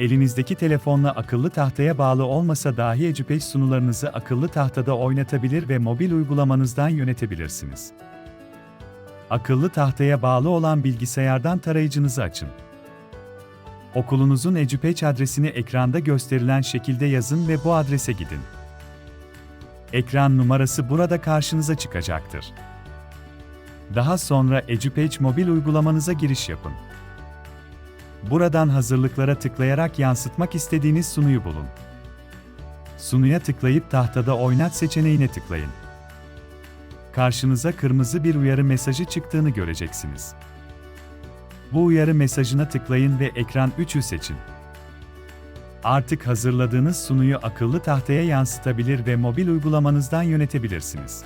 Elinizdeki telefonla akıllı tahtaya bağlı olmasa dahi Edupage sunularınızı akıllı tahtada oynatabilir ve mobil uygulamanızdan yönetebilirsiniz. Akıllı tahtaya bağlı olan bilgisayardan tarayıcınızı açın. Okulunuzun Edupage adresini ekranda gösterilen şekilde yazın ve bu adrese gidin. Ekran numarası burada karşınıza çıkacaktır. Daha sonra Edupage mobil uygulamanıza giriş yapın. Buradan hazırlıklara tıklayarak yansıtmak istediğiniz sunuyu bulun. Sunuya tıklayıp tahtada oynat seçeneğine tıklayın. Karşınıza kırmızı bir uyarı mesajı çıktığını göreceksiniz. Bu uyarı mesajına tıklayın ve ekran 3'ü seçin. Artık hazırladığınız sunuyu akıllı tahtaya yansıtabilir ve mobil uygulamanızdan yönetebilirsiniz.